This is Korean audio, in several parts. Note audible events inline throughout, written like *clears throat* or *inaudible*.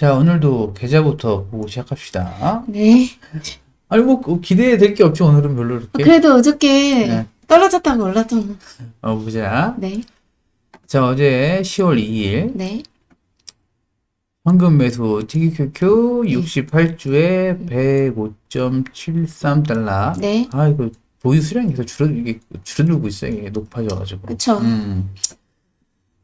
자, 오늘도 계좌부터 보고 시작합시다. 네. 아니, 뭐, 그 기대될 게 없지, 오늘은 별로 이렇게. 그래도 어저께 네. 떨어졌다고 올랐잖아. 어, 보자. 네. 자, 어제 10월 2일, 네. 현금 매수 TQQQ 68주에 105.73달러. 네. 아, 이거 보유 수량이 계속 줄어, 이게 줄어들고 있어요. 이게 높아져가지고. 그쵸. 음.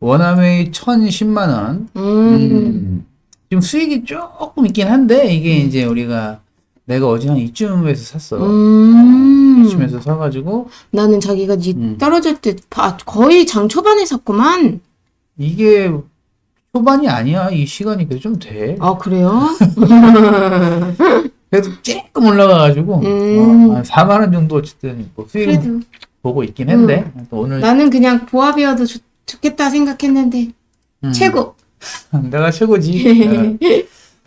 원화매입 1010만원. 음. 음. 지금 수익이 조금 있긴 한데, 이게 이제 우리가 내가 어제 한 이쯤에서 샀어. 음. 이쯤에서 사가지고, 나는 자기가 니 음. 떨어질 때 바- 거의 장 초반에 샀구만. 이게 초반이 아니야. 이 시간이 그래도 좀 돼. 아, 그래요? *laughs* 그래도 조금 올라가가지고, 음. 어, 한 4만 원 정도 어쨌든 뭐 수익 그래도 보고 있긴 했는데, 또 오늘 나는 그냥 보합이어도 좋, 좋겠다 생각했는데 음, 최고. 내가 최고지. *laughs*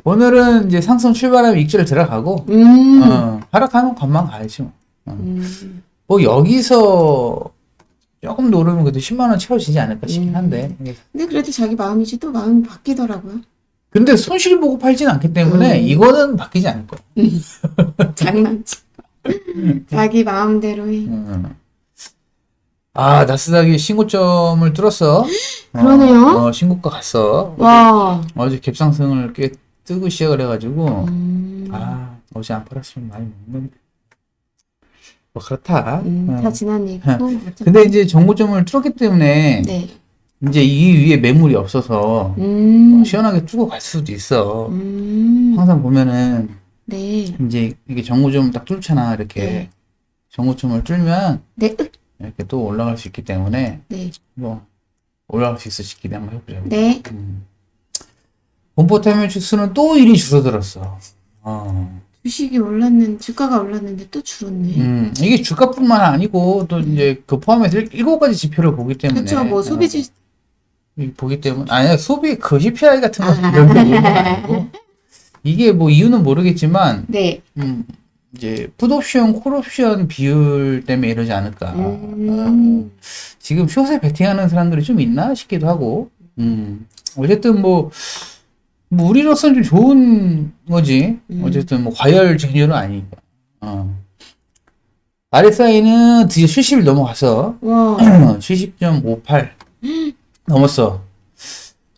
어. 오늘은 이제 상승 출발하면 익절 들어가고, 음. 어, 하락하면 관만 가야지. 뭐. 음. 뭐 여기서 조금 더 오르면 그래도 10만 원 채워지지 않을까 싶긴 음. 한데. 근데 그래도 자기 마음이지 또 마음이 바뀌더라고요. 근데 손실 보고 팔진 않기 때문에 음. 이거는 바뀌지 않을 거야. *laughs* 장난치. 자기 마음대로 해. 음. 아, 나스닥이 신고점을 뚫었어. *gasps* 그러네요. 어, 어, 신고가 갔어. 와. 어제 갭상승을 꽤 뜨고 시작을 해가지고, 음. 아, 어제 안 팔았으면 많이 먹는. 뭐, 그렇다. 음, 어. 다 지난 얘기고. 근데 이제 정고점을 뚫었기 때문에, 네. 이제 이 위에 매물이 없어서, 음. 시원하게 뚫고 갈 수도 있어. 음. 항상 보면은, 네. 이제 이게 정고점 딱 뚫잖아. 이렇게. 네. 정고점을 뚫면, 네. 으, 이렇게 또 올라갈 수 있기 때문에, 네. 뭐, 올라갈 수 있을지 기대 한번 해보자고. 네. 음. 공포타면 주수는 또 일이 줄어들었어. 어. 주식이 올랐는 주가가 올랐는데 또 줄었네. 음, 이게 주가뿐만 아니고 또 이제 그 포함해서 일- 일곱 가지 지표를 보기 때문에 그렇죠. 뭐 소비 지 어, 보기 때문에 아니야 소비 그 CPI 같은 거 아. 이런 거 아니고 이게 뭐 이유는 모르겠지만 네. 음, 이제 풋옵션 콜옵션 비율 때문에 이러지 않을까. 음. 지금 숏에 베팅하는 사람들이 좀 있나 싶기도 하고. 음. 어쨌든 뭐, 뭐 우리로서는 좀 좋은 거지. 음. 어쨌든 뭐 과열 증류는 아니니까. 어. RSI는 드디어 70일 넘어가서 와. *clears throat* 70.58 *gasps* 넘었어.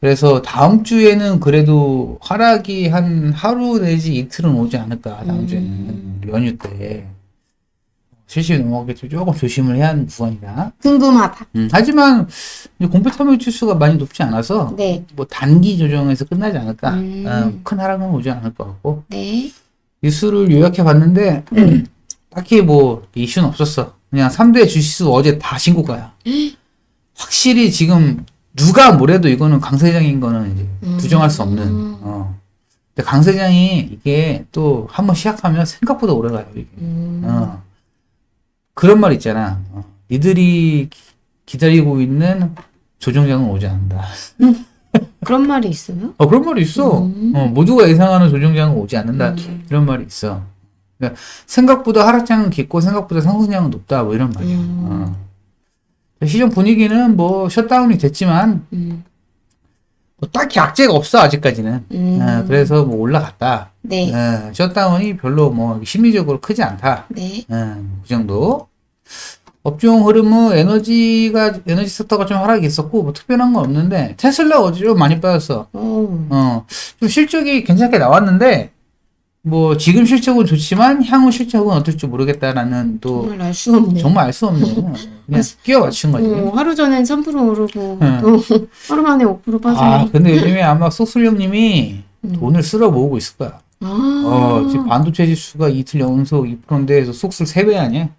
그래서 다음 주에는 그래도 하락이 한 하루 내지 이틀은 오지 않을까. 다음 음. 주에는 연휴 때. 70일 넘어가겠죠. 조금 조심을 해야 하는 구간이다. 궁금하다. 음, 하지만 이제 공포 탐욕 지수가 많이 높지 않아서 네. 뭐 단기 조정에서 끝나지 않을까. 음. 어, 큰 하락은 오지 않을 것 같고 네. 뉴스를 요약해 봤는데 *clears throat* 딱히 뭐 이슈는 없었어. 그냥 3대 주식수 어제 다 신고가야. 확실히 지금 누가 뭐래도 이거는 강세장인 거는 이제 음. 부정할 수 없는. 어. 근데 강세장이 이게 또 한번 시작하면 생각보다 오래 가요. 이게. 음. 어. 그런 말 있잖아. 어, 니들이 기- 기다리고 있는 조정장은 오지 않는다. 그런 말이 있어요? 어, 그런 말이 있어. 음. 어, 모두가 예상하는 조정장은 오지 않는다. 음. 이런 말이 있어. 그러니까 생각보다 하락장은 깊고 생각보다 상승장은 높다. 뭐 이런 말이야. 음. 어. 시장 분위기는 뭐 셧다운이 됐지만 음. 뭐 딱히 악재가 없어 아직까지는. 음. 어, 그래서 뭐 올라갔다. 네. 어, 셧다운이 별로 뭐 심리적으로 크지 않다. 네. 음, 그 정도. 업종 흐름은 에너지가, 에너지 섹터가 좀 하락이 있었고, 뭐 특별한 건 없는데, 테슬라 어제 좀 많이 빠졌어. 오. 어, 좀 실적이 괜찮게 나왔는데, 뭐, 지금 실적은 좋지만, 향후 실적은 어떨지 모르겠다라는 또, 정말 알 수 없네. 정말 알 수 없는, *laughs* 그냥 끼워 맞춘 거지. 어, 하루 전엔 3% 오르고 응. 또 *laughs* 하루 만에 5% 빠지네. 아, 근데 요즘에 *laughs* 아마 소술형님이 음. 돈을 쓸어 모으고 있을 거야. 아. 어, 지금 반도체 지수가 이틀 연속 2%인데, 서 속술 3배 아니야?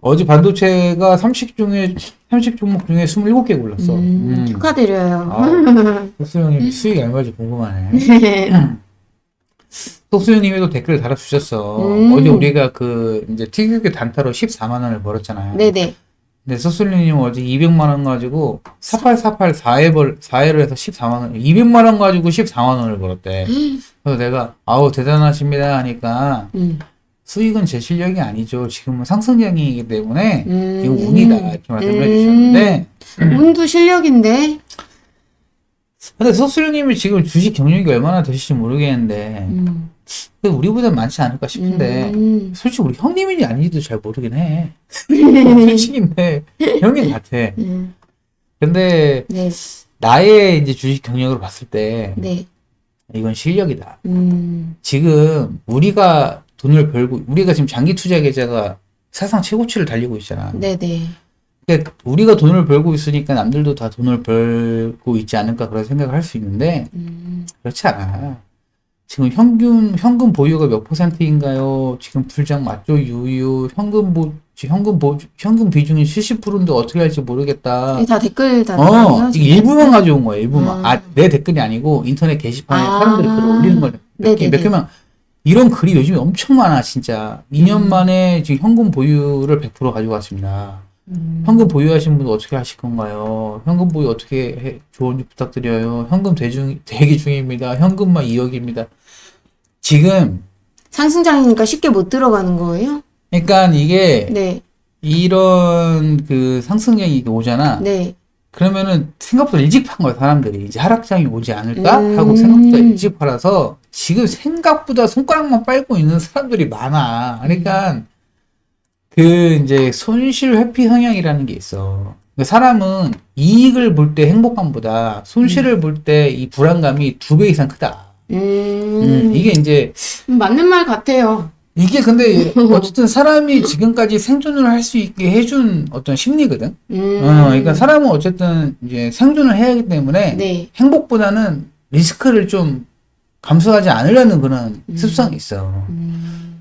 어제 반도체가 30 중에, 30 종목 중에 27개 골랐어. 음, 음. 축하드려요. 아, 속수형님 수익이 얼마인지 궁금하네. 속수형님이도 댓글 달아주셨어. 음. 어제 우리가 그, 이제 TQQ 단타로 14만 원을 벌었잖아요. 네네. 근데 소술님 어제 200만 원 가지고 4848 4회 벌 4회를 해서 14만 원, 200만 원 가지고 14만 원을 벌었대. 그래서 내가 아우 대단하십니다 하니까 음. 수익은 제 실력이 아니죠. 지금은 상승장이기 때문에 음. 이거 운이다 이렇게 말씀을 음. 해주셨는데 운도 실력인데. 근데 소수령님이 지금 주식 경력이 얼마나 되실지 모르겠는데 음. 우리보다 많지 않을까 싶은데 음. 솔직히 우리 형님인지 아닌지도 잘 모르긴 해. *laughs* 솔직인데 형님 같아. 음. 근데 네, 나의 이제 주식 경력을 봤을 때 네. 이건 실력이다. 음. 지금 우리가 돈을 벌고 우리가 지금 장기 투자 계좌가 사상 최고치를 달리고 있잖아. 네, 네. 그러니까 우리가 돈을 벌고 있으니까 남들도 다 돈을 벌고 있지 않을까 그런 생각을 할 수 있는데 음. 그렇지 않아. 지금 현금 현금 보유가 몇 퍼센트인가요? 지금 불장 맞죠? 유유 현금 보 현금 보 현금 비중이 70%인데 어떻게 할지 모르겠다. 이게 다 댓글 다 어, 이게? 일부만 가져온 거야, 일부만. 음. 아, 내 댓글이 아니고 인터넷 게시판에 아. 사람들이 글을 올리는 거몇 개, 네네네. 몇 개만. 이런 글이 요즘에 엄청 많아, 진짜. 2년 음. 만에 지금 현금 보유를 100% 가지고 왔습니다. 음. 현금 보유하신 분 어떻게 하실 건가요? 현금 보유 어떻게 해, 조언 부탁드려요. 현금 대중, 대기 중입니다. 현금만 2억입니다. 지금, 상승장이니까 쉽게 못 들어가는 거예요? 그러니까 이게 네, 이런 그 상승량이 오잖아. 네. 그러면은 생각보다 일찍 판 거야, 사람들이. 이제 하락장이 오지 않을까? 음. 하고 생각보다 일찍 팔아서 지금 생각보다 손가락만 빨고 있는 사람들이 많아. 그러니까 그 이제 손실 회피 성향이라는 게 있어. 그러니까 사람은 이익을 볼 때 행복감보다 손실을 볼때 이 불안감이 두 배 이상 크다. 음. 음, 이게 이제 맞는 말 같아요. 이게 근데 *laughs* 어쨌든 사람이 지금까지 생존을 할 수 있게 해준 어떤 심리거든. 음. 어, 그러니까 사람은 어쨌든 이제 생존을 해야 하기 때문에 네. 행복보다는 리스크를 좀 감수하지 않으려는 그런 음. 습성이 있어. 음.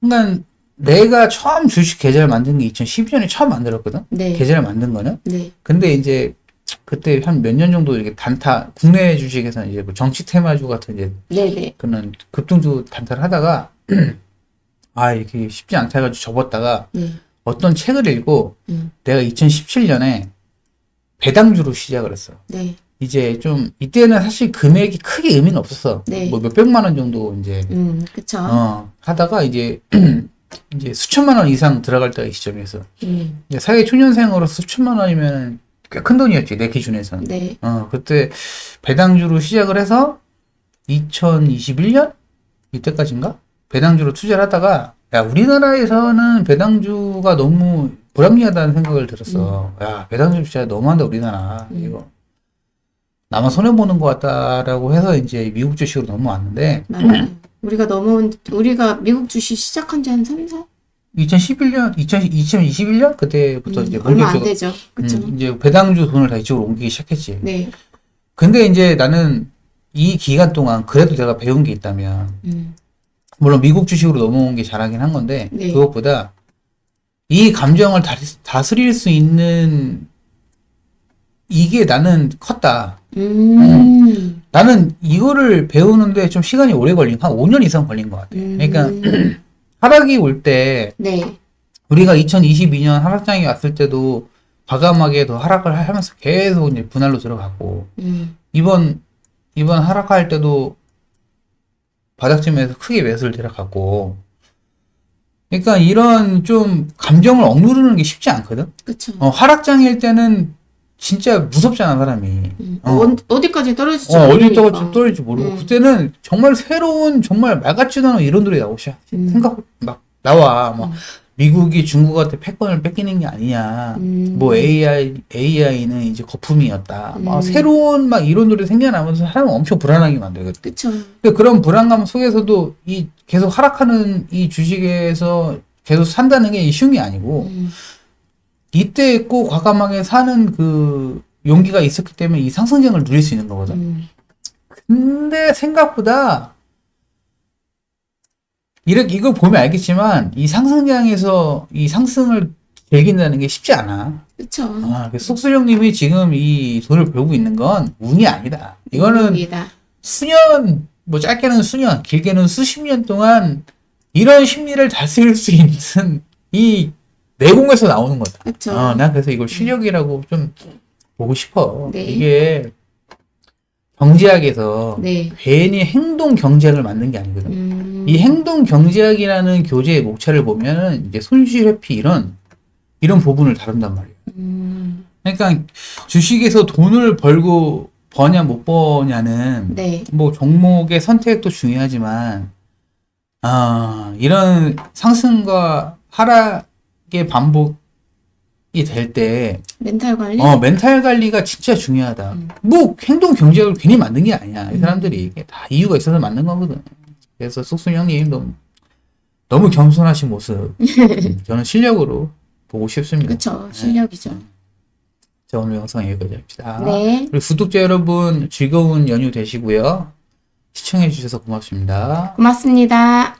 그러니까 내가 처음 주식 계좌를 만든 게 2012년에 처음 만들었거든. 네. 계좌를 만든 거는. 네. 근데 이제 그때 한 몇 년 정도 이렇게 단타 국내 주식에서는 이제 뭐 정치 테마주 같은 이제 네, 네. 그런 급등주 단타를 하다가 *clears throat* 아 이게 쉽지 않다 해가지고 접었다가 네. 어떤 책을 읽고 음. 내가 2017년에 배당주로 시작을 했어. 네. 이제 좀 이때는 사실 금액이 크게 의미는 없었어. 네. 뭐 몇백만 원 정도 이제 음, 그쵸. 어 하다가 이제 *clears throat* 이제 수천만 원 이상 들어갈 때가 이 시점이었어. 음. 이제 사회 초년생으로 수천만 원이면 꽤 큰 돈이었지 내 기준에서는. 네. 어 그때 배당주로 시작을 해서 2021년 이때까지인가 배당주로 투자를 하다가 야 우리나라에서는 배당주가 너무 불합리하다는 생각을 들었어. 야 배당주 진짜 너무한다 우리나라 음. 이거. 나만 손해 보는 것 같다라고 해서 이제 미국 주식으로 넘어왔는데 맞아요. 우리가 넘어온, 우리가 미국 주식 시작한 지 한 3, 4? 2011년, 2000, 2021년 그때부터 이제 음, 얼마 안 되죠. 그쵸. 음, 이제 배당주 돈을 다 이쪽으로 옮기기 시작했지. 네. 근데 이제 나는 이 기간 동안 그래도 내가 배운 게 있다면 음. 물론 미국 주식으로 넘어온 게 잘하긴 한 건데 네. 그것보다 이 감정을 다, 다스릴 수 있는 이게 나는 컸다. 음. 나는 이거를 배우는데 좀 시간이 오래 걸린 한 5년 이상 걸린 것 같아. 그러니까 음. *clears throat* 하락이 올때 네. 우리가 2022년 하락장이 왔을 때도 과감하게 더 하락을 하면서 계속 이제 분할로 들어갔고 음. 이번 이번 하락할 때도 바닥쯤에서 크게 매수를 들어갔고 그러니까 이런 좀 감정을 억누르는 게 쉽지 않거든. 그쵸. 어, 하락장일 때는 진짜 무섭잖아 사람이. 음. 어. 어. 어 디까지 떨어질지 어, 어디 모르니까. 떨어질지 떨어질지 모르고 음. 그때는 정말 새로운 정말 말 같지도 않은 이론들이 나오고 시작 음. 생각 막 나와 막 음. 미국이 중국한테 패권을 뺏기는 게 아니냐 음. 뭐 AI AI는 이제 거품이었다 막 음. 새로운 막 이론들이 생겨나면서 사람을 엄청 불안하게 만들거든. 그쵸. 근데 그런 불안감 속에서도 이 계속 하락하는 이 주식에서 계속 산다는 게 쉬운 게 아니고 음. 이때 꼭 과감하게 사는 그 용기가 있었기 때문에 이 상승장을 누릴 수 있는 거거든. 음. 근데 생각보다 이렇게 이걸 보면 알겠지만 이 상승장에서 이 상승을 즐긴다는 게 쉽지 않아. 그쵸. 아, 그 속수령님이 지금 이 돈을 벌고 있는 건 운이 아니다. 이거는 입니다. 수년, 뭐 짧게는 수년, 길게는 수십 년 동안 이런 심리를 다스릴 수 있는 이 내공에서 나오는 거다. 그쵸. 어, 난 그래서 이걸 실력이라고 좀 보고 싶어. 네. 이게 경제학에서 네. 괜히 행동 경제학을 만든 게 아니거든. 음. 이 행동 경제학이라는 교재의 목차를 보면은 이제 손실 회피 이런 이런 부분을 다룬단 말이에요. 음. 그러니까 주식에서 돈을 벌고 버냐 못 버냐는 네. 뭐 종목의 선택도 중요하지만 아 이런 상승과 하락 의 반복이 될 때 멘탈 관리? 어, 멘탈 관리가 진짜 중요하다. 음. 뭐 행동 경제학을 괜히 만든 게 아니야. 이 음. 사람들이 이게 다 이유가 있어서 만든 거거든. 그래서 쑥순 형님 너무 너무 겸손하신 모습 음, *laughs* 저는 실력으로 보고 싶습니다. 그쵸. 실력이죠. 자 오늘 영상 여기까지 합시다. 네. 그리고 구독자 여러분 즐거운 연휴 되시고요. 시청해 주셔서 고맙습니다. 고맙습니다.